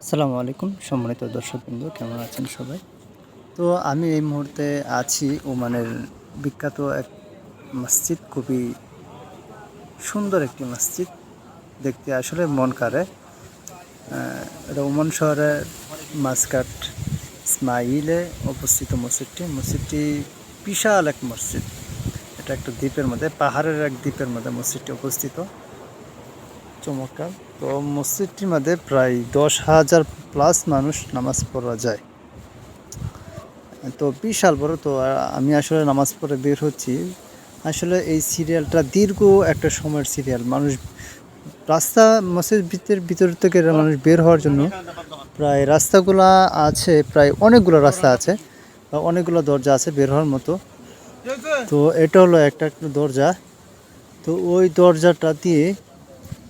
আসসালামু আলাইকুম সম্মানিত দর্শকবৃন্দ কেমন আছেন সবাই? তো আমি এই মুহূর্তে আছি ওমানের বিখ্যাত এক মসজিদ খুবই সুন্দর একটি মসজিদ। দেখতে আসলে মন আহ, এটা ওমান শহরের মাসকাট ইসমাইলে অবস্থিত মসজিদটি। মসজিদটি বিশাল এক মসজিদ। এটা একটা দ্বীপের মধ্যে পাহাড়ের এক দ্বীপের মধ্যে মসজিদটি অবস্থিত। চমৎকার। তো মসজিদটির মধ্যে প্রায় দশ হাজার প্লাস মানুষ নামাজ পড়া যায়। তো বিশাল বড়, তো আমি আসলে নামাজ পড়ে বের হচ্ছি। আসলে এই সিরিয়ালটা দীর্ঘ একটা সময়ের সিরিয়াল। মানুষ রাস্তা মসজিদ ভিতর ভিতর থেকে মানুষ বের হওয়ার জন্য প্রায় রাস্তাগুলা আছে, প্রায় অনেকগুলো রাস্তা আছে অনেকগুলো দরজা আছে বের হওয়ার মতো। তো এটা হলো একটা একটা দরজা। তো ওই দরজাটা দিয়ে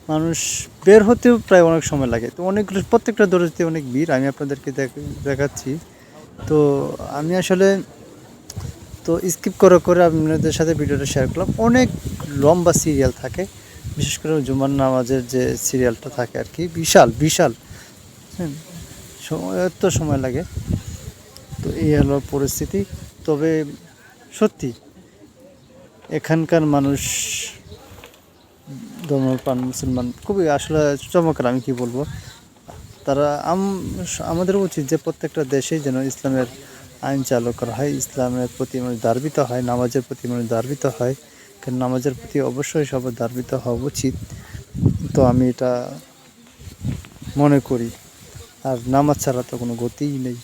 মানুষ বের হতেও প্রায় অনেক সময় লাগে। তো অনেকগুলো, প্রত্যেকটা দরজাতে অনেক ভিড়, আমি আপনাদেরকে দেখাচ্ছি। তো আমি আসলে, তো স্কিপ করে করে আপনাদের সাথে ভিডিওটা শেয়ার করলাম। অনেক লম্বা সিরিয়াল থাকে, বিশেষ করে জুমার নামাজের যে সিরিয়ালটা থাকে আর কি, বিশাল বিশাল। এত সময় লাগে। তো এই হলো পরিস্থিতি। তবে সত্যি, এখানকার মানুষ ধর্মপ্রাণ মুসলমান। খুবই আসলে চমৎকার, আমি কি বলব? তারা আম- আমাদের উচিত যে প্রত্যেকটা দেশেই যেন ইসলামের আইন চালু করা হয়। ইসলামের প্রতি মানুষ দার্বিত হয়, নামাজের প্রতি মানুষ দার্বিত হয়। কারণ নামাজের প্রতি অবশ্যই সবার দার্বিত হওয়া উচিত। তো আমি এটা মনে করি। আর নামাজ ছাড়া তো কোনো গতিই নেই।